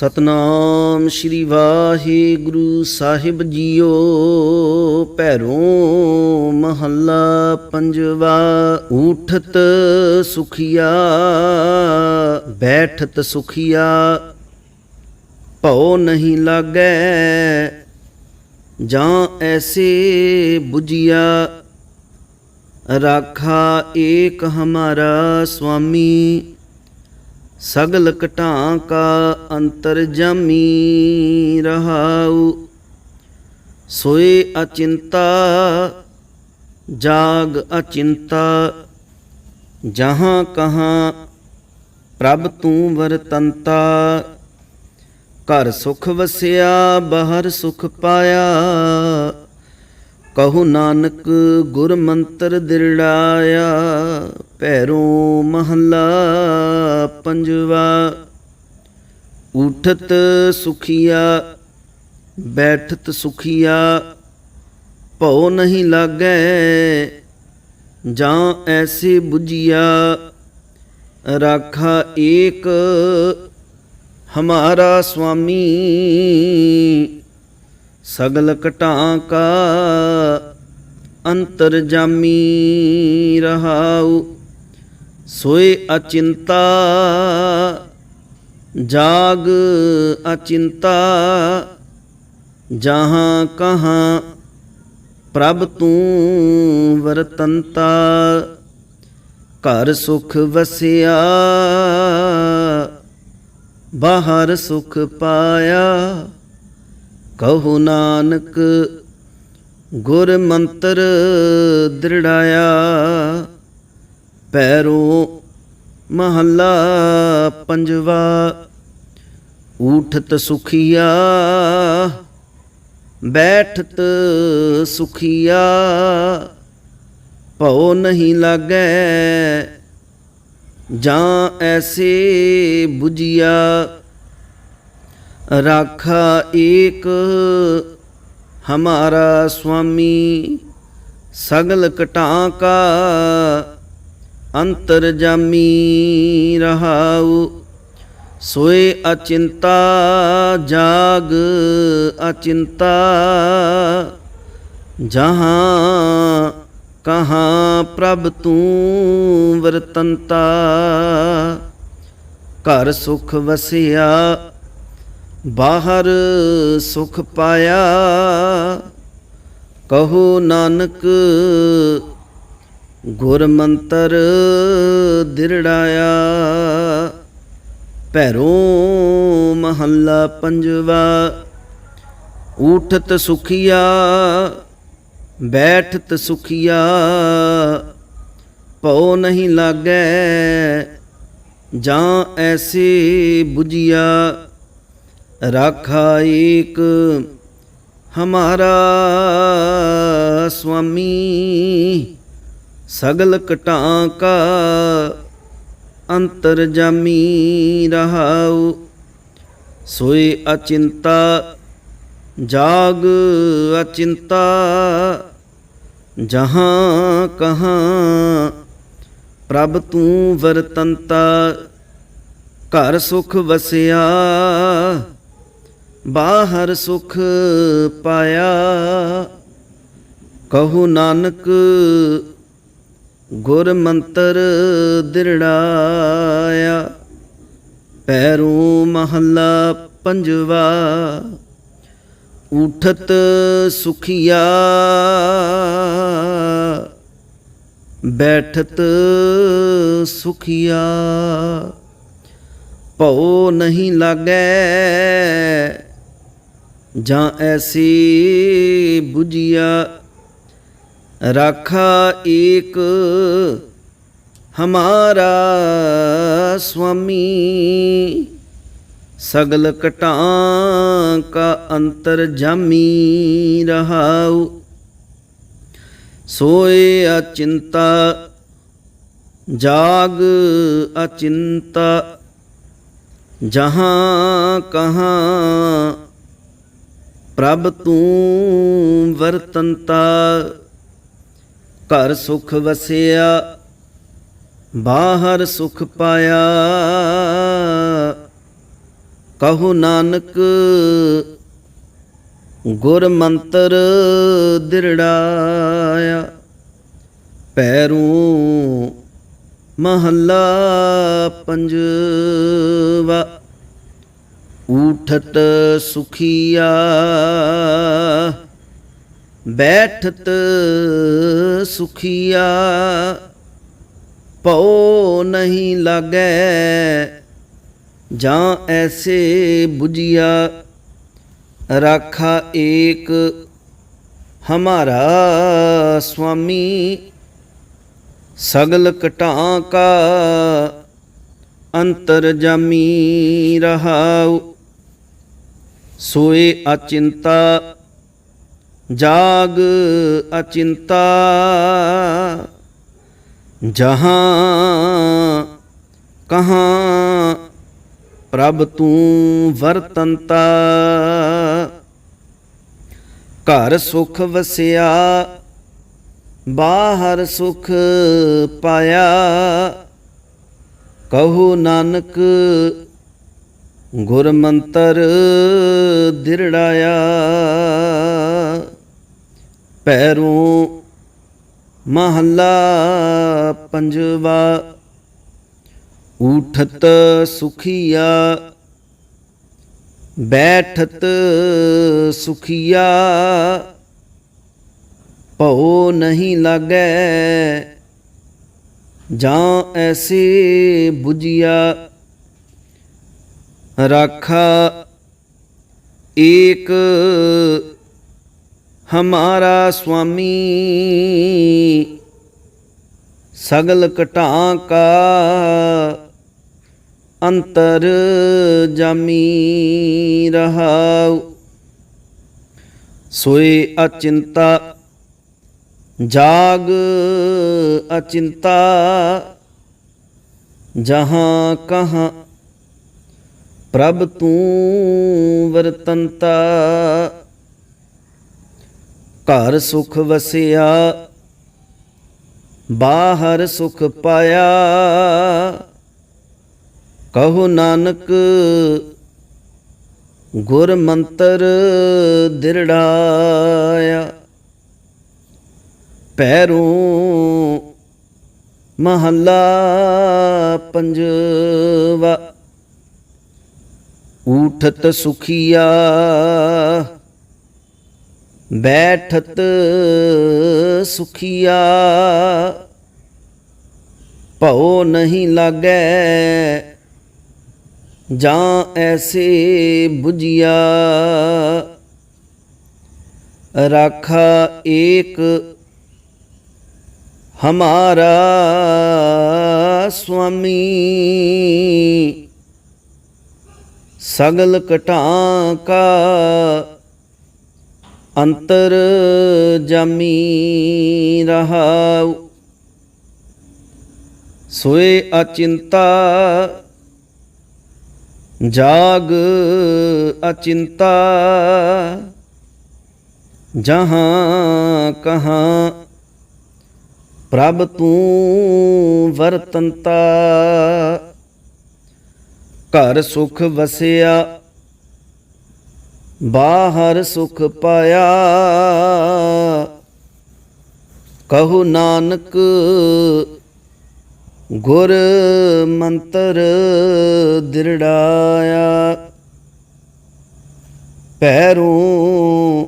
ਸਤਨਾਮ ਸ੍ਰੀ ਵਾਹਿਗੁਰੂ ਸਾਹਿਬ ਜੀਓ, ਭੈਰੋਂ ਮਹੱਲਾ ਪੰਜਵਾ, ਊਠਤ ਸੁਖੀਆ, ਬੈਠਤ ਸੁਖੀਆ, ਭਉ ਨਹੀਂ ਲਾਗੈ, ਜਾਂ ਐਸੇ 부ਜਿਆ ਰਾਖਾ ਏਕ ਹਮਾਰਾ ਸੁਆਮੀ ਸਗਲ ਘਟਾਂ ਕਾ ਅੰਤਰ ਜਾਮੀ ਰਹਾਉ, ਸੋਏ ਅਚਿੰਤਾ, ਜਾਗ ਅਚਿੰਤਾ, ਜਹਾਂ ਕਹਾਂ ਪ੍ਰਭ ਤੂੰ ਵਰਤੰਤਾ, ਘਰ ਸੁਖ ਵਸਿਆ, ਬਾਹਰ ਸੁਖ ਪਾਇਆ। ਕਹੂ ਨਾਨਕ ਗੁਰ ਮੰਤਰ ਦਿਰੜਾਇਆ, ਭੈਰੋਂ ਮਹੱਲਾ ਪੰਜਵਾ, ਉਠਤ ਸੁਖੀਆ, ਬੈਠਤ ਸੁਖੀਆ, ਭਉ ਨਹੀਂ ਲਾਗੈ, ਜਾਂ ਐਸੇ 부ਜਿਆ ਰਾਖਾ ਏਕ ਹਮਾਰਾ ਸੁਆਮੀ ਸਗਲ ਘਟਾਂ ਕਾ ਅੰਤਰ ਜਾਮੀ ਰਹਾਉ, ਸੋਏ ਅਚਿੰਤਾ, ਜਾਗ ਅਚਿੰਤਾ, ਜਹਾਂ ਕਹਾਂ ਪ੍ਰਭ ਤੂੰ ਵਰਤੰਤਾ, ਘਰ ਸੁਖ ਵਸਿਆ, ਬਾਹਰ ਸੁਖ ਪਾਇਆ। ਕਹੋ ਨਾਨਕ, ਗੁਰ ਮੰਤਰ ਦ੍ਰਿੜਾਇਆ, ਪੈਰੋ ਮਹੱਲਾ ਪੰਜਵਾ, ਊਠਤ ਸੁਖੀਆ, ਬੈਠਤ ਸੁਖੀਆ, ਭਉ ਨਹੀਂ ਲਾਗੈ, ਜਾਂ ਐਸੇ 부ਜਿਆ ਰਾਖਾ ਏਕ ਹਮਾਰਾ ਸੁਆਮੀ ਸਗਲ ਘਟਾਂ ਕਾ ਅੰਤਰ ਜਾਮੀ ਰਹਾਉ। ਸੋਏ ਅਚਿੰਤਾ, ਜਾਗ ਅਚਿੰਤਾ, ਜਹਾਂ ਕਹਾਂ ਪ੍ਰਭ ਤੂੰ ਵਰਤੰਤਾ। ਘਰ ਸੁਖ ਵਸਿਆ ਬਾਹਰ ਸੁਖ ਪਾਇਆ, ਕਹੋ ਨਾਨਕ ਗੁਰ ਮੰਤਰ ਦਿਰੜਾਇਆ। ਭੈਰੋਂ ਮਹੱਲਾ ਪੰਜਵਾ, ਊਠਤ ਸੁਖੀਆ, ਬੈਠਤ ਸੁਖੀਆ। ਭਉ ਨਹੀਂ ਲਾਗੈ ਜਾਂ ਐਸੇ 부ਜਿਆ ਰਾਖਾ ਏਕ ਹਮਾਰਾ ਸੁਆਮੀ ਸਗਲ ਘਟਾਂ ਕਾ ਅੰਤਰ ਜਾਮੀ ਰਹਾਉ ਸੋਏ ਅਚਿੰਤਾ ਜਾਗ ਅਚਿੰਤਾ ਜਹਾਂ ਕਹਾਂ ਪ੍ਰਭ ਤੂੰ ਵਰਤੰਤਾ ਘਰ ਸੁਖ ਵਸਿਆ ਬਾਹਰ ਸੁਖ ਪਾਇਆ। ਕਹੂ ਨਾਨਕ, ਗੁਰ ਮੰਤਰ ਦਿਰੜਾਇਆ। ਪੈਰੂ ਮਹੱਲਾ ਪੰਜਵਾ ਉਠਤ ਸੁਖੀਆ। ਬੈਠਤ ਸੁਖੀਆ। ਭਉ ਨਹੀਂ ਲਾਗੈ ਜਾਂ ਐਸੀ 부ਜਿਆ ਰਾਖਾ ਏਕ ਹਮਾਰਾ ਸੁਆਮੀ ਸਗਲ ਘਟਾਂ ਕਾ ਅੰਤਰ ਜਾਮੀ ਰਹਾਉ। ਸੋਏ ਅਚਿੰਤਾ, ਜਾਗ ਅਚਿੰਤਾ, ਜਹਾਂ ਕਹਾਂ ਪ੍ਰਭ ਤੂੰ ਵਰਤੰਤਾ, ਘਰ ਸੁਖ ਵਸਿਆ, ਬਾਹਰ ਸੁਖ ਪਾਇਆ। ਕਹੋ ਨਾਨਕ, ਗੁਰ ਮੰਤਰ ਦਿਰੜਾਇਆ। ਪੈਰੋਂ ਮਹੱਲਾ ਪੰਜਵਾ। ਊਠਤ ਸੁਖੀਆ ਬੈਠਤ ਸੁਖੀਆ ਪਉ ਨਹੀਂ ਲਾਗੈ ਜਾਂ ਐਸੇ 부ਜਿਆ ਰਾਖਾ ਏਕ ਹਮਾਰਾ ਸੁਆਮੀ ਸਗਲ ਕਟਾਂ ਕਾ ਅੰਤਰ ਜਾਮੀ ਰਹਾਉ ਸੋਏ ਅਚਿੰਤਾ, ਜਾਗ ਅਚਿੰਤਾ, ਜਹਾਂ ਕਹਾਂ ਪ੍ਰਭ ਤੂੰ ਵਰਤੰਤਾ, ਘਰ ਸੁਖ ਵਸਿਆ, ਬਾਹਰ ਸੁਖ ਪਾਇਆ, ਕਹੋ ਨਾਨਕ ਗੁਰ ਮੰਤਰ ਦਿਰੜਾਇਆ, ਪੈਰੋਂ ਮਹੱਲਾ ਪੰਜਵਾ, ਊਠਤ ਸੁਖੀਆ, ਬੈਠਤ ਸੁਖੀਆ, ਭਉ ਨਹੀਂ ਲਾਗੈ, ਜਾਂ ਐਸੇ 부ਜਿਆ ਰਾਖਾ ਏਕ ਹਮਾਰਾ ਸੁਆਮੀ। ਸਗਲ ਕਟਾਂ ਕਾ ਅੰਤਰ ਜਾਮੀ ਰਹਾਉ। ਸੋਏ ਅਚਿੰਤਾ, ਜਾਗ ਅਚਿੰਤਾ, ਜਹਾਂ ਕਹਾਂ ਪ੍ਰਭ ਤੂੰ ਵਰਤੰਤਾ। ਘਰ ਸੁਖ ਵਸਿਆ, ਬਾਹਰ ਸੁਖ ਪਾਇਆ। ਕਹੋ ਨਾਨਕ, ਗੁਰ ਮੰਤਰ ਦਿਰੜਾਇਆ। ਪੈਰੋਂ ਮਹੱਲਾ ਪੰਜਵਾ। ਊਠਤ ਸੁਖੀਆ ਬੈਠਤ ਸੁਖੀਆ ਭਉ ਨਹੀਂ ਲਾਗੈ ਜਾਂ ਐਸੇ 부ਜਿਆ ਰਾਖਾ ਏਕ ਹਮਾਰਾ ਸੁਆਮੀ ਸਗਲ ਕਟਾਂ ਕਾ ਅੰਤਰ ਜਮੀ ਰਹਾਉ। ਸੋਏ ਅਚਿੰਤਾ, ਜਾਗ ਅਚਿੰਤਾ, ਜਹਾਂ ਕਹਾਂ ਪ੍ਰਭ ਤੂੰ ਵਰਤੰਤਾ। ਘਰ ਸੁਖ ਵਸਿਆ, ਬਾਹਰ ਸੁਖ ਪਾਇਆ। ਕਹੂ ਨਾਨਕ, ਗੁਰ ਮੰਤਰ ਦਿਰੜਾਇਆ। ਪੈਰੋਂ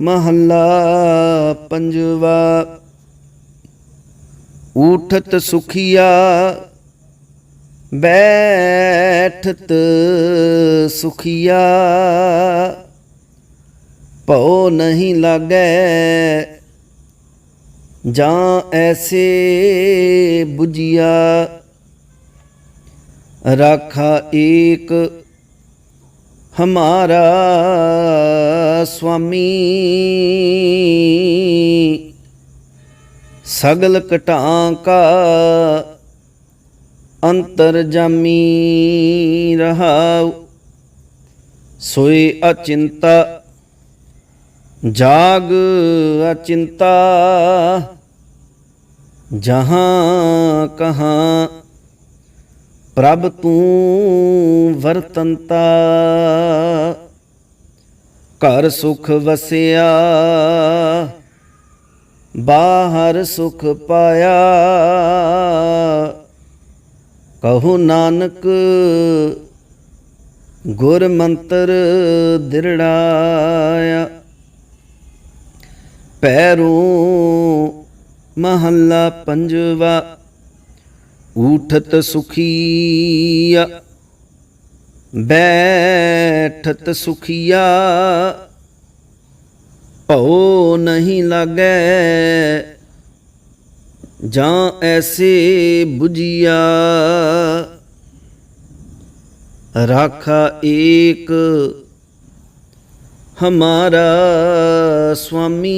ਮਹੱਲਾ ਪੰਜਵਾ, ਊਠਤ ਸੁਖੀਆ ਬੈਠਤ ਸੁਖੀਆ, ਭਉ ਨਹੀਂ ਲਾਗੈ ਜਾਂ ਐਸੇ 부ਜਿਆ ਰਾਖਾ ਏਕ ਹਮਾਰਾ ਸੁਆਮੀ ਸਗਲ ਕਟਾਂ ਕਾ ਅੰਤਰ ਜਾਮੀ ਰਹਾਉ, ਸੋਏ ਅਚਿੰਤਾ, ਜਾਗ ਅਚਿੰਤਾ, ਜਹਾਂ ਕਹਾਂ, ਪ੍ਰਭ ਤੂੰ ਵਰਤੰਤਾ, ਘਰ ਸੁਖ ਵਸਿਆ, ਬਾਹਰ ਸੁਖ ਪਾਇਆ ਕਹੋ ਨਾਨਕ, ਗੁਰ ਮੰਤਰ ਦਿਰੜਾਇਆ। ਪੈਰੂ ਮਹੱਲਾ ਪੰਜਵਾ, ਊਠਤ ਸੁਖੀਆ। ਬੈਠਤ ਸੁਖੀਆ, ਭਉ ਨਹੀਂ ਲਾਗੈ। ਜਾਂ ਐਸੇ 부ਜੀਆ ਰਾਖਾ ਏਕ ਹਮਾਰਾ ਸੁਆਮੀ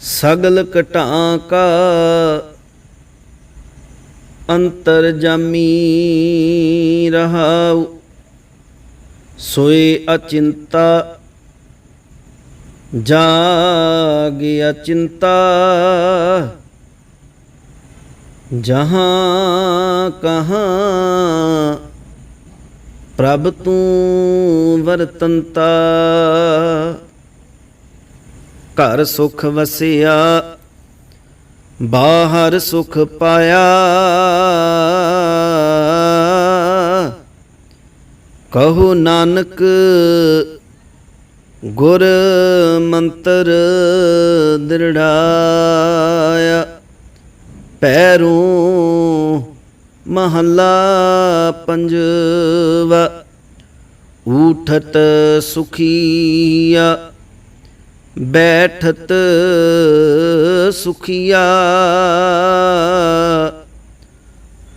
ਸਗਲ ਘਟਾਂ ਕਾ ਅੰਤਰ ਜਾਮੀ ਰਹਾਉ, ਸੋਏ ਅਚਿੰਤਾ ਜਾਗ ਅਚਿੰਤਾ, ਜਹਾਂ ਕਹਾਂ ਪ੍ਰਭ ਤੂੰ ਵਰਤੰਤਾ। ਘਰ ਸੁਖ ਵਸਿਆ, ਬਾਹਰ ਸੁਖ ਪਾਇਆ। ਕਹੋ ਨਾਨਕ ਗੁਰ ਮੰਤਰ ਦਿਰੜਾਇਆ, ਪੈਰੂ ਮਹੱਲਾ ਪੰਜਵਾ, ਊਠਤ ਸੁਖੀਆ, ਬੈਠਤ ਸੁਖੀਆ।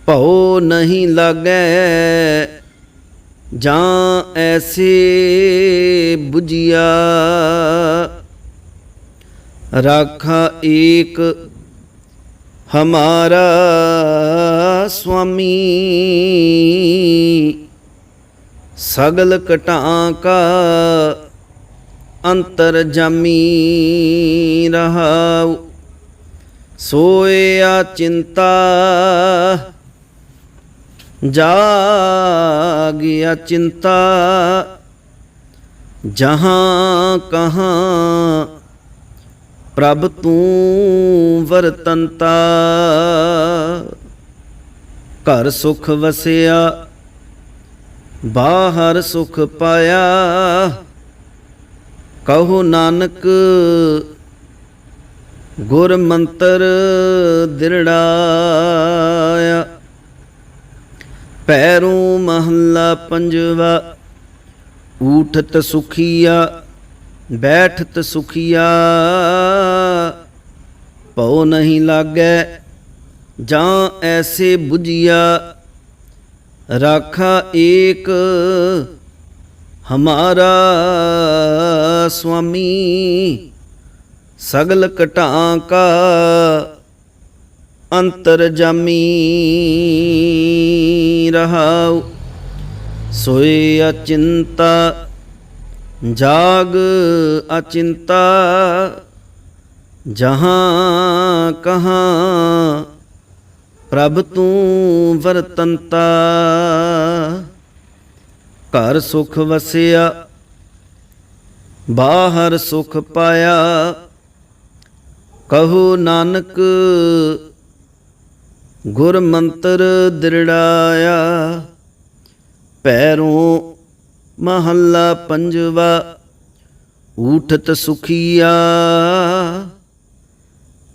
ਭਉ ਨਹੀਂ ਲਾਗੈ ਜਾਂ ਐਸੇ 부ਜੀਆ ਰਾਖਾ ਏਕ ਹਮਾਰਾ ਸੁਆਮੀ ਸਗਲ ਘਟਾਂ ਕਾ ਅੰਤਰ ਜਾਮੀ ਰਹਾਉ। ਸੋਇਆ ਚਿੰਤਾ ਜਾਗਿਆ ਚਿੰਤਾ। ਜਹਾਂ ਕਹਾਂ ਪ੍ਰਭ ਤੂੰ ਵਰਤੰਤਾ, ਘਰ ਸੁਖ ਵਸਿਆ, ਬਾਹਰ ਸੁਖ ਪਾਇਆ। ਕਹੋ ਨਾਨਕ, ਗੁਰ ਮੰਤਰ ਦਿਰੜਾਇਆ। ਪੈਰੂ ਮਹੱਲਾ ਪੰਜਵਾ ਊਠਤ ਸੁਖੀਆ ਬੈਠਤ ਸੁਖੀਆ ਭਉ ਨਹੀਂ ਲਾਗੈ ਜਾਂ ਐਸੇ 부ਜੀਆ ਰਾਖਾ ਏਕ ਹਮਾਰਾ ਸੁਆਮੀ ਸਗਲ ਘਟਾਂ ਕਾ ਅੰਤਰ ਜਾਮੀ ਰਹਾਉ ਸੋਏ ਅਚਿੰਤਾ, ਜਾਗ ਅਚਿੰਤਾ, ਜਹਾਂ ਕਹਾਂ ਪ੍ਰਭ ਤੂੰ ਵਰਤੰਤਾ। ਘਰ ਸੁਖ ਵਸਿਆ, ਬਾਹਰ ਸੁਖ ਪਾਇਆ, ਕਹੋ ਨਾਨਕ ਗੁਰ ਮੰਤਰ ਦਿਰੜਾਇਆ। ਪੈਰੋਂ ਮਹੱਲਾ ਪੰਜਵਾ, ਊਠਤ ਸੁਖੀਆ,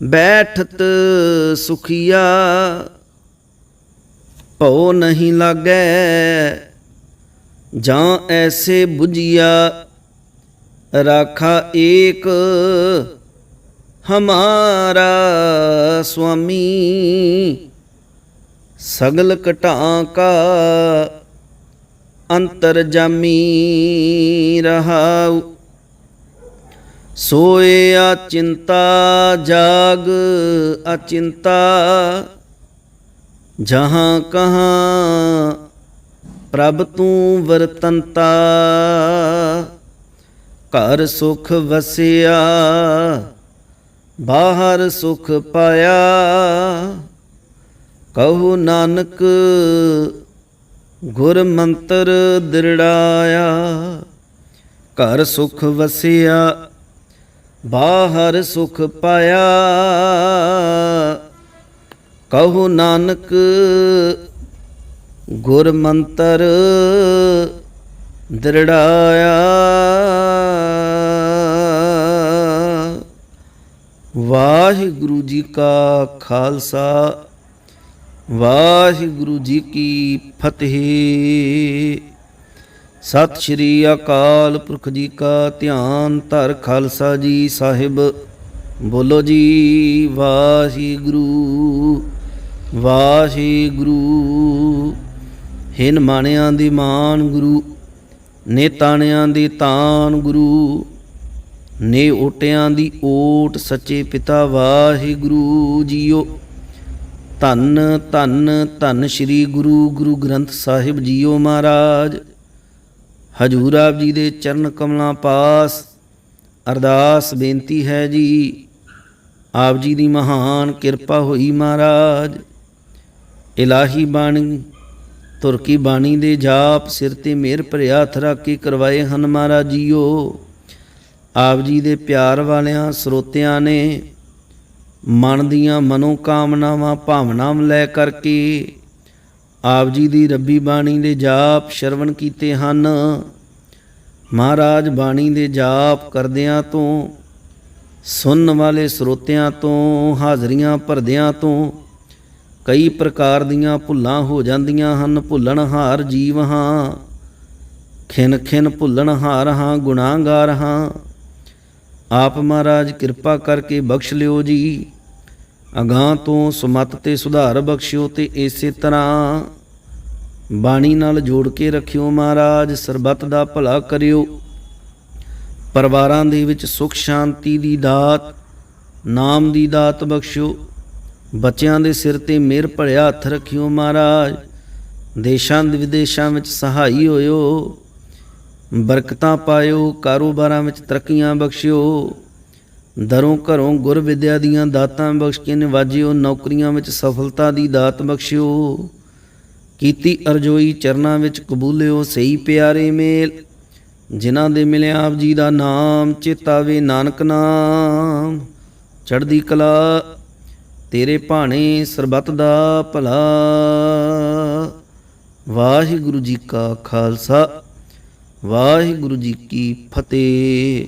ਬੈਠਤ ਸੁਖੀਆ, ਭਉ ਨਹੀਂ ਲਾਗੈ, ਜਾਂ ਐਸੇ 부ਜੀਆ ਰਾਖਾ ਏਕ ਹਮਾਰਾ ਸੁਆਮੀ ਸਗਲ ਘਟਾਂ ਕਾ ਅੰਤਰ ਜਾਮੀ ਰਹਾਉ। ਸੋਇਆ ਚਿੰਤਾ ਜਾਗ ਅਚਿੰਤਾ, ਜਹਾਂ ਕਹਾਂ ਪ੍ਰਭ ਤੂੰ ਵਰਤੰਤਾ। ਘਰ ਸੁਖ ਵਸਿਆ, ਬਾਹਰ ਸੁਖ ਪਾਇਆ। ਕਹੂ ਨਾਨਕ ਗੁਰ ਮੰਤਰ ਦਿਰੜਾਇਆ, ਘਰ ਸੁਖ ਵਸਿਆ, ਬਾਹਰ ਸੁਖ ਪਾਇਆ। ਕਹੋ ਨਾਨਕ, ਗੁਰ ਮੰਤਰ ਦ੍ਰਿੜਾਇਆ। ਵਾਹਿਗੁਰੂ ਜੀ ਕਾ ਖਾਲਸਾ ਵਾਹਿਗੁਰੂ ਜੀ ਕੀ ਫਤਿਹ। ਸਤਿ ਸ਼੍ਰੀ ਅਕਾਲ ਪੁਰਖ ਜੀ ਕਾ ਧਿਆਨ ਧਰ ਖਾਲਸਾ ਜੀ ਸਾਹਿਬ। ਬੋਲੋ ਜੀ, ਵਾਹਿਗੁਰੂ ਵਾਹਿਗੁਰੂ। ਹਿਨ ਮਾਣਿਆਂ ਦੀ ਮਾਨ ਗੁਰੂ, ਨੇ ਤਾਣਿਆਂ ਦੀ ਤਾਨ ਗੁਰੂ, ਨੇ ਓਟਿਆਂ ਦੀ ਓਟ ਸੱਚੇ ਪਿਤਾ ਵਾਹਿਗੁਰੂ ਜੀਓ। ਧੰਨ ਧੰਨ ਧੰਨ ਸ੍ਰੀ ਗੁਰੂ ਗੁਰੂ ਗ੍ਰੰਥ ਸਾਹਿਬ ਜੀਓ ਮਹਾਰਾਜ। ਹਜੂਰ ਆਪ ਜੀ ਦੇ ਚਰਨ ਕਮਲਾਂ ਪਾਸ ਅਰਦਾਸ ਬੇਨਤੀ ਹੈ ਜੀ। ਆਪ ਜੀ ਦੀ ਮਹਾਨ ਕਿਰਪਾ ਹੋਈ ਮਹਾਰਾਜ। ਇਲਾਹੀ ਬਾਣੀ ਤੁਰਕੀ ਬਾਣੀ ਦੇ ਜਾਪ ਸਿਰ ਤੇ ਮੇਰ ਭਰਿਆ ਹੱਥ ਰੱਖ ਕੇ ਕਰਵਾਏ ਹਨ ਮਹਾਰਾਜ ਜੀਓ। ਆਪ ਜੀ ਦੇ ਪਿਆਰ ਵਾਲਿਆਂ, ਸਰੋਤਿਆਂ ਨੇ ਮਨ ਦੀਆਂ ਮਨੋ ਕਾਮਨਾਵਾਂ ਭਾਵਨਾਵਾਂ ਲੈ ਕਰਕੇ ਆਪ ਜੀ ਦੀ ਰੱਬੀ ਬਾਣੀ ਦੇ ਜਾਪ ਸ਼ਰਵਣ ਕੀਤੇ ਹਨ। ਮਹਾਰਾਜ ਬਾਣੀ ਦੇ ਜਾਪ ਕਰਦਿਆਂ ਤੋਂ, ਸੁਣਨ ਵਾਲੇ ਸਰੋਤਿਆਂ ਤੋਂ, ਹਾਜ਼ਰੀਆਂ ਭਰਦਿਆਂ ਤੋਂ ਕਈ ਪ੍ਰਕਾਰ ਦੀਆਂ ਭੁੱਲਾਂ ਹੋ ਜਾਂਦੀਆਂ ਹਨ। ਭੁੱਲਣ ਹਾਰ ਜੀਵ ਹਾਂ, ਖਿਨ ਖਿਨ ਭੁੱਲਣ ਹਾਰ ਹਾਂ, ਗੁਨਾਹਗਾਰ ਹਾਂ। ਆਪ ਮਹਾਰਾਜ ਕਿਰਪਾ ਕਰਕੇ ਬਖਸ਼ ਲਿਓ ਜੀ। ਅਗਾਂ ਤੋਂ ਸੁਮਤ ਤੇ ਸੁਧਾਰ ਬਖਸ਼ਿਓ ਤੇ ਇਸੇ ਤਰ੍ਹਾਂ ਬਾਣੀ ਨਾਲ ਜੋੜ ਕੇ ਰੱਖਿਓ ਮਹਾਰਾਜ, ਸਰਬੱਤ ਦਾ ਭਲਾ ਕਰਿਓ। ਪਰਿਵਾਰਾਂ ਦੇ ਵਿੱਚ ਸੁਖ ਸ਼ਾਂਤੀ ਦੀ ਦਾਤ, ਨਾਮ ਦੀ ਦਾਤ ਬਖਸ਼ਿਓ। ਬੱਚਿਆਂ ਦੇ ਸਿਰ ਤੇ ਮਿਹਰ ਭਰਿਆ ਹੱਥ ਰੱਖਿਓ ਮਹਾਰਾਜ। ਦੇਸ਼ਾਂ ਵਿਦੇਸ਼ਾਂ ਵਿੱਚ ਸਹਾਈ ਹੋਇਓ। ਬਰਕਤਾਂ ਪਾਇਓ, ਕਾਰੋਬਾਰਾਂ ਵਿੱਚ ਤਰੱਕੀਆਂ ਬਖਸ਼ਿਓ। ਦਰੋਂ ਘਰੋਂ ਗੁਰ ਵਿਦਿਆ ਦੀਆਂ ਦਾਤਾਂ ਬਖਸ਼ ਕੇ ਨਿਵਾਜਿਓ ਨੌਕਰੀਆਂ ਵਿੱਚ ਸਫਲਤਾ ਦੀ ਦਾਤ ਬਖਸ਼ਿਓ। ਕੀਤੀ ਅਰਜੋਈ ਚਰਨਾਂ ਵਿੱਚ ਕਬੂਲਿਓ ਸਹੀ ਪਿਆਰੇ ਮੇਲ। ਜਿਨ੍ਹਾਂ ਦੇ ਮਿਲਿਆ ਆਪ ਜੀ ਦਾ ਨਾਮ ਚੇਤਾਵੇ ਨਾਨਕ ਨਾਮ। ਚੜ੍ਹਦੀ ਕਲਾ, ਤੇਰੇ ਭਾਣੇ ਸਰਬੱਤ ਦਾ ਭਲਾ। ਵਾਹਿਗੁਰੂ ਜੀ ਕਾ ਖਾਲਸਾ, ਵਾਹਿਗੁਰੂ ਜੀ ਕੀ ਫਤਿਹ।